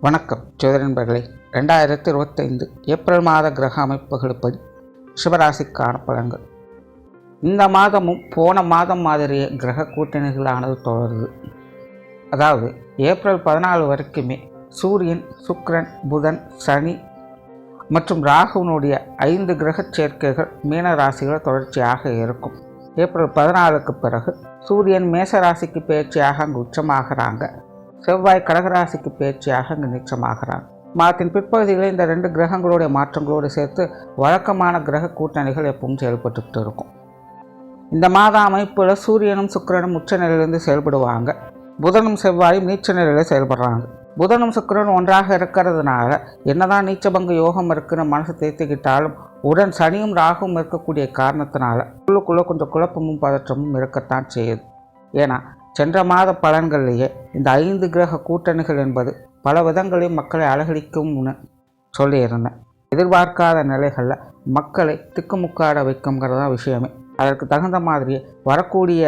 வணக்கம் ஜோதிட நண்பர்களே. ரெண்டாயிரத்தி இருபத்தைந்து ஏப்ரல் மாத கிரக அமைப்புகளுப்படி சிவராசிக்கான பலன்கள். இந்த மாதமும் போன மாதம் மாதிரியே கிரக கூட்டணிகளானது தொடருது. அதாவது ஏப்ரல் பதினாலு வரைக்குமே சூரியன் சுக்ரன் புதன் சனி மற்றும் ராகுவனுடைய ஐந்து கிரகச் சேர்க்கைகள் மீன ராசிகள் தொடர்ச்சியாக இருக்கும். ஏப்ரல் பதினாலுக்கு பிறகு சூரியன் மேச ராசிக்கு பயிற்சியாக அங்கு உச்சமாகறாங்க. செவ்வாய் கடகராசிக்கு பேச்சியாக அங்கு நீச்சமாகிறான் மாதத்தின் பிற்பகுதிகளில் இந்த ரெண்டு கிரகங்களுடைய மாற்றங்களோடு சேர்த்து வழக்கமான கிரக கூட்டணிகள் எப்பவும் செயல்பட்டுக்கிட்டு இருக்கும். இந்த மாத அமைப்பில் சூரியனும் சுக்கிரனும் உச்ச நிலையிலிருந்து செயல்படுவாங்க. புதனும் செவ்வாயும் நீச்ச நிலையில் செயல்படுறாங்க. புதனும் சுக்கிரனும் ஒன்றாக இருக்கிறதுனால என்னதான் நீச்சபங்க யோகம் இருக்குன்னு மனசு தேர்த்திக்கிட்டாலும் உடன் சனியும் ராகுவும் இருக்கக்கூடிய காரணத்தினால உள்ளுக்குள்ளே கொஞ்சம் குழப்பமும் பதற்றமும் இருக்கத்தான் செய்யுது. ஏன்னா சென்ற மாத பலன்கள்லேயே இந்த ஐந்து கிரக கூட்டணிகள் என்பது பல விதங்களையும் மக்களை அலகடிக்கும்னு சொல்லியிருந்தேன். எதிர்பார்க்காத நிலைகளில் மக்களை திக்குமுக்காட வைக்குங்கிறது தான் விஷயமே. அதற்கு தகுந்த மாதிரியே வரக்கூடிய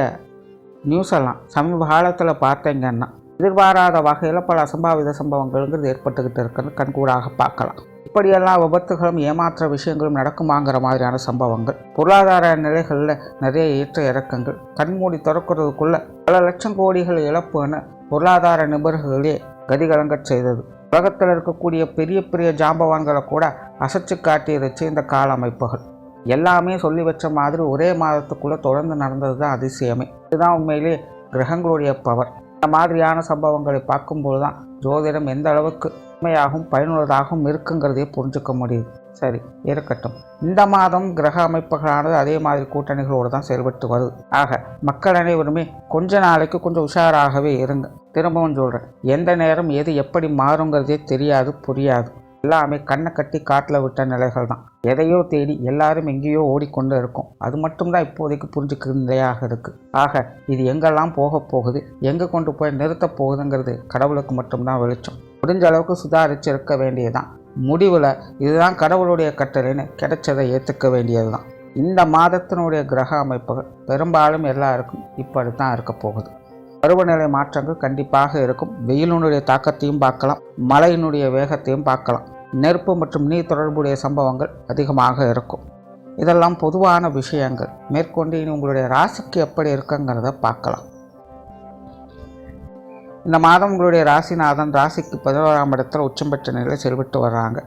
நியூஸ் எல்லாம் சமீப காலத்தில் பார்த்தீங்கன்னா எதிர்பாராத வகையில் பல அசம்பாவித சம்பவங்கள்ங்கிறது ஏற்பட்டுக்கிட்டு இருக்குன்னு கண்கூடாக பார்க்கலாம். இப்படியெல்லாம் விபத்துகளும் ஏமாற்ற விஷயங்களும் நடக்குமாங்கிற மாதிரியான சம்பவங்கள். பொருளாதார நிலைகளில் நிறைய ஏற்ற இறக்கங்கள். கண்மூடி திறக்கிறதுக்குள்ள பல லட்சம் கோடிகள் இழப்புன்னு பொருளாதார நிபுணர்களே கதிகலங்கச் செய்தது. உலகத்தில் இருக்கக்கூடிய பெரிய பெரிய ஜாம்பவான்களை கூட அசைச்சு காட்டியிருச்சு இந்த கால அமைப்புகள். எல்லாமே சொல்லி வச்ச மாதிரி ஒரே மாதத்துக்குள்ளே தொடர்ந்து நடந்தது தான் அதிசயமே. இதுதான் உண்மையிலேயே கிரகங்களுடைய பவர் இந்த மாதிரியான சம்பவங்களை பார்க்கும்போது தான் ஜோதிடம் எந்த அளவுக்கு உண்மையாகவும் பயனுள்ளதாகவும் இருக்குங்கிறதையே புரிஞ்சுக்க முடியுது. சரி இருக்கட்டும். இந்த மாதம் கிரக அமைப்புகளானது அதே மாதிரி கூட்டணிகளோடு தான் செயல்பட்டு வருது. ஆக மக்கள் அனைவருமே கொஞ்ச நாளைக்கு கொஞ்சம் உஷாராகவே இருங்க. திரும்பவும் சொல்கிறேன் எந்த நேரம் எது எப்படி மாறுங்கிறதே தெரியாது புரியாது. எல்லாமே கண்ணை கட்டி காட்டில் விட்ட நிலைகள் தான். எதையோ தேடி எல்லாரும் எங்கேயோ ஓடிக்கொண்டு இருக்கும். அது மட்டும்தான் இப்போதைக்கு புரிஞ்சுக்கிற நிலையாக இருக்குது ஆக இது எங்கெல்லாம் போக போகுது எங்கே கொண்டு போய் நிறுத்தப் போகுதுங்கிறது கடவுளுக்கு மட்டும்தான் வெளிச்சம். முடிஞ்ச அளவுக்கு சுதாரித்து இருக்க வேண்டியதுதான். முடிவில் இதுதான் கடவுளுடைய கட்டளைன்னு கிடைச்சதை ஏற்றுக்க வேண்டியது தான் இந்த மாதத்தினுடைய கிரக அமைப்புகள் பெரும்பாலும் எல்லாருக்கும் இப்படி தான் இருக்க போகுது. பருவநிலை மாற்றங்கள் கண்டிப்பாக இருக்கும். வெயிலினுடைய தாக்கத்தையும் பார்க்கலாம். மழையினுடைய வேகத்தையும் பார்க்கலாம். நெருப்பு மற்றும் நீர் தொடர்புடைய சம்பவங்கள் அதிகமாக இருக்கும். இதெல்லாம் பொதுவான விஷயங்கள். மேற்கொண்டு இனி உங்களுடைய ராசிக்கு எப்படி இருக்குங்கிறத பார்க்கலாம். இந்த மாதம் உங்களுடைய ராசிநாதன் ராசிக்கு பதினோராம் இடத்துல உச்சம் பெற்ற நிலையில் செல்விட்டு வர்றாங்க.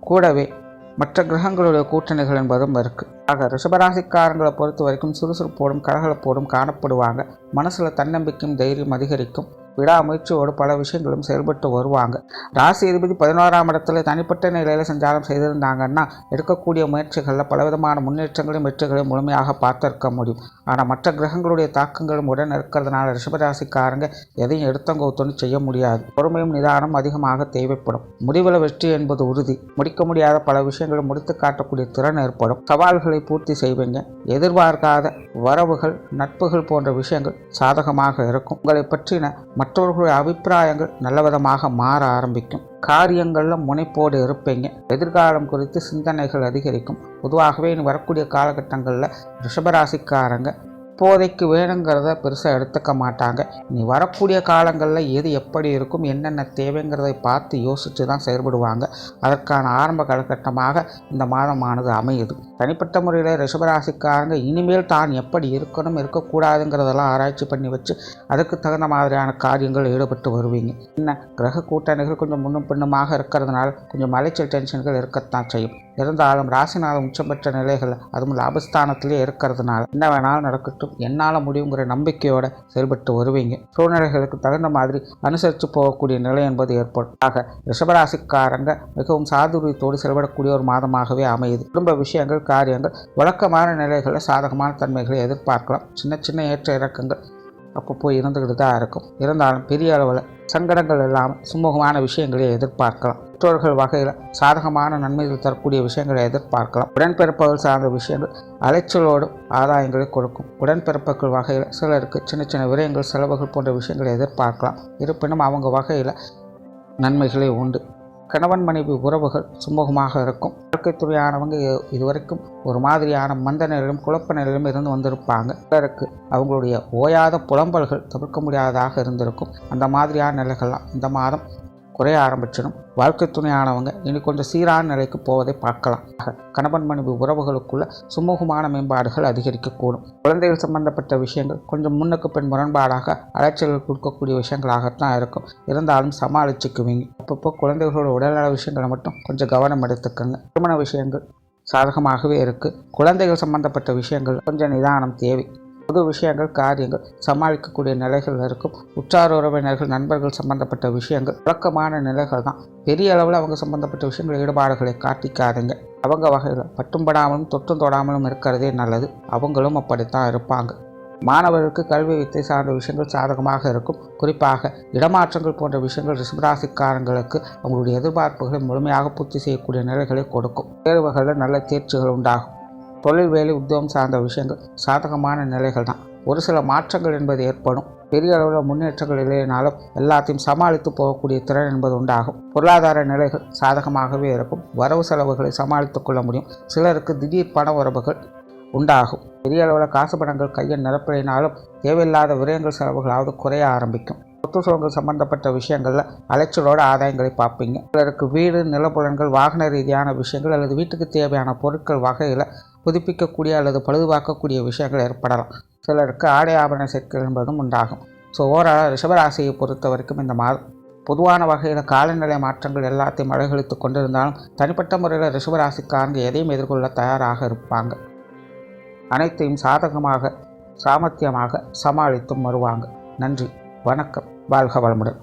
கூடவே மற்ற கிரகங்களுடைய கூட்டணிகள் என்பதும் இருக்குது ஆக ரிஷபராசிக்காரங்களை பொறுத்த வரைக்கும் சுறுசுறுப்போடும் கலகலப்போடும் காணப்படுவாங்க. மனசில் தன்னம்பிக்கையும் தைரியம் அதிகரிக்கும். விடாமுயற்சியோடு பல விஷயங்களும் செயல்பட்டு வருவாங்க. ராசி அதிபதி பதினோராம் இடத்துல தனிப்பட்ட நிலையில் சஞ்சாரம் செய்திருந்தாங்கன்னா எடுக்கக்கூடிய முயற்சிகளில் பலவிதமான முன்னேற்றங்களையும் வெற்றிகளையும் முழுமையாக பார்த்திருக்க முடியும். ஆனால் மற்ற கிரகங்களுடைய தாக்கங்களும் உடன் இருக்கிறதுனால ரிஷபராசிக்காரங்க எதையும் எடுத்தங்கோத்தொன்னு செய்ய முடியாது. பொறுமையும் நிதானம் அதிகமாக தேவைப்படும். முடிவில் வெற்றி என்பது உறுதி. முடிக்க முடியாத பல விஷயங்களை முடித்து காட்டக்கூடிய திறன் ஏற்படும். சவால்களை பூர்த்தி செய்வீங்க. எதிர்பார்க்காத வரவுகள் நட்புகள் போன்ற விஷயங்கள் சாதகமாக இருக்கும். உங்களை பற்றின மற்றவர்களுடைய அபிப்பிராயங்கள் நல்லவிதமாக மாற ஆரம்பிக்கும். காரியங்களில் முனைப்போடு இருப்பீங்க. எதிர்காலம் குறித்து சிந்தனைகள் அதிகரிக்கும். பொதுவாகவே இனி வரக்கூடிய காலகட்டங்களில் ரிஷபராசிக்காரங்க இப்போதைக்கு வேணுங்கிறத பெருசாக எடுத்துக்க மாட்டாங்க. நீ வரக்கூடிய காலங்களில் எது எப்படி இருக்கும் என்னென்ன தேவைங்கிறதை பார்த்து யோசித்து தான் செயல்படுவாங்க. அதற்கான ஆரம்ப காலகட்டமாக இந்த மாதமானது அமையுது. தனிப்பட்ட முறையில் ரிஷபராசிக்காரங்க இனிமேல் தான் எப்படி இருக்கணும் இருக்கக்கூடாதுங்கிறதெல்லாம் ஆராய்ச்சி பண்ணி வச்சு அதுக்கு தகுந்த மாதிரியான காரியங்கள் ஈடுபட்டு வருவீங்க. என்ன கிரக கூட்டணிகள் கொஞ்சம் முன்னும் பின்னுமாக இருக்கிறதுனால கொஞ்சம் மலைச்சல் டென்ஷன்கள் இருக்கத்தான் செய்யும். இருந்தாலும் ராசிநாதம் உச்சம் பெற்ற நிலைகள் அதுவும் லாபஸ்தானத்திலே இருக்கிறதுனால என்ன வேணாலும் நடக்கட்டும். என்னால் முடியுங்கிற நம்பிக்கையோட செயல்பட்டு வருவீங்க. சூழ்நிலைகளுக்கு தகுந்த மாதிரி அனுசரித்து போகக்கூடிய நிலை என்பது ஏற்படும். ஆக ரிஷபராசிக்காரங்க மிகவும் சாதுரியத்தோடு செயல்படக்கூடிய ஒரு மாதமாகவே அமையுது. குடும்ப விஷயங்கள் காரியங்கள் வழக்கமான நிலைகளில் சாதகமான தன்மைகளை எதிர்பார்க்கலாம். சின்ன சின்ன ஏற்ற இறக்கங்கள் அப்பப்போ இருந்துக்கிட்டு தான் இருக்கும். இருந்தாலும் பெரிய அளவில் சங்கடங்கள் இல்லாமல் சுமூகமான விஷயங்களை எதிர்பார்க்கலாம். பெற்றோர்கள் வகையில் சாதகமான நன்மைகள் தரக்கூடிய விஷயங்களை எதிர்பார்க்கலாம். உடன்பிறப்புகள் சார்ந்த விஷயங்கள் அலைச்சலோடு ஆதாயங்களை கொடுக்கும். உடன்பிறப்புகள் வகையில் சிலருக்கு சின்ன சின்ன விரயங்கள் செலவுகள் போன்ற விஷயங்களை எதிர்பார்க்கலாம். இருப்பினும் அவங்க வகையில் நன்மைகளே உண்டு. கணவன் மனைவி உறவுகள் சுமூகமாக இருக்கும். வாழ்க்கை துறையானவங்க இதுவரைக்கும் ஒரு மாதிரியான மந்த நிலையிலும் குழப்ப நிலையிலும் இருந்து வந்திருப்பாங்க. சிலருக்கு அவங்களுடைய ஓயாத புலம்பல்கள் தவிர்க்க முடியாததாக இருந்திருக்கும். அந்த மாதிரியான நிலைகள்லாம் இந்த மாதம் குறைய ஆரம்பிச்சிடும். வாழ்க்கை துணையானவங்க இனி கொஞ்சம் சீரான நிலைக்கு போவதை பார்க்கலாம். கணவன் மனைவி உறவுகளுக்குள்ள சுமூகமான மேம்பாடுகள் அதிகரிக்கக்கூடும். குழந்தைகள் சம்பந்தப்பட்ட விஷயங்கள் கொஞ்சம் முன்னுக்கு பின் முரண்பாடாக அலைச்சல்கள் கொடுக்கக்கூடிய விஷயங்களாகத்தான் இருக்கும். இருந்தாலும் சமாளிச்சுக்குவீங்க. அப்பப்போ குழந்தைகளோட உடல்நல விஷயங்களை மட்டும் கொஞ்சம் கவனம் எடுத்துக்கோங்க. திருமண விஷயங்கள் சாதகமாகவே இருக்குது குழந்தைகள் சம்பந்தப்பட்ட விஷயங்கள் கொஞ்சம் நிதானம் தேவை. பொது விஷயங்கள் காரியங்கள் சமாளிக்கக்கூடிய நிலைகள் இருக்கும். உற்றார் உறவினர்கள் நண்பர்கள் சம்பந்தப்பட்ட விஷயங்கள் வழக்கமான நிலைகள் தான். பெரிய அளவில் அவங்க சம்பந்தப்பட்ட விஷயங்கள் ஈடுபாடுகளை காட்டிக்காதுங்க. அவங்க வகையில் பட்டும் படாமலும் தொட்டும் தொடாமலும் இருக்கிறதே நல்லது. அவங்களும் அப்படித்தான் இருப்பாங்க. மாணவர்களுக்கு கல்வி வித்தை சார்ந்த விஷயங்கள் சாதகமாக இருக்கும். குறிப்பாக இடமாற்றங்கள் போன்ற விஷயங்கள் ரிஷபராசிக்காரங்களுக்கு அவங்களுடைய எதிர்பார்ப்புகளை முழுமையாக பூர்த்தி செய்யக்கூடிய நிலைகளை கொடுக்கும். தேர்வுகளில் நல்ல தேர்ச்சிகள் உண்டாகும். தொழில் வேலை உத்தியோகம் சார்ந்த விஷயங்கள் சாதகமான நிலைகள் தான். ஒரு சில மாற்றங்கள் என்பது ஏற்படும். பெரிய அளவில் முன்னேற்றங்கள் இல்லைனாலும் எல்லாத்தையும் சமாளித்து போகக்கூடிய திறன் என்பது உண்டாகும். பொருளாதார நிலைகள் சாதகமாகவே இருக்கும். வரவு செலவுகளை சமாளித்துக் கொள்ள முடியும். சிலருக்கு திடீர் பண உறவுகள் உண்டாகும். பெரிய அளவில் காசு பணங்கள் கையில் நிரப்பினாலும் தேவையில்லாத விரயங்கள் செலவுகளாவது குறைய ஆரம்பிக்கும். சொத்து சுகங்கள் சம்பந்தப்பட்ட விஷயங்களில் அலைச்சலோட ஆதாயங்களை பார்ப்பீங்க. சிலருக்கு வீடு நிலப்புலன்கள் வாகன ரீதியான விஷயங்கள் அல்லது வீட்டுக்கு தேவையான பொருட்கள் வகையில் புதுப்பிக்கக்கூடிய அல்லது பழுதுபார்க்கக்கூடிய விஷயங்கள் ஏற்படலாம். சிலருக்கு ஆடை ஆபரண சேர்க்கை என்பதும் உண்டாகும். ஸோ ஓரளவு ரிஷபராசியை பொறுத்த வரைக்கும் இந்த மாதம் பொதுவான வகையில் காலநிலை மாற்றங்கள் எல்லாத்தையும் அழகழித்து கொண்டிருந்தாலும் தனிப்பட்ட முறையில் ரிஷபராசிக்காரங்க எதையும் எதிர்கொள்ள தயாராக இருப்பாங்க. அனைத்தையும் சாதகமாக சாமர்த்தியமாக சமாளித்தும் வருவாங்க. நன்றி வணக்கம் வாழ்க வளமுடன்.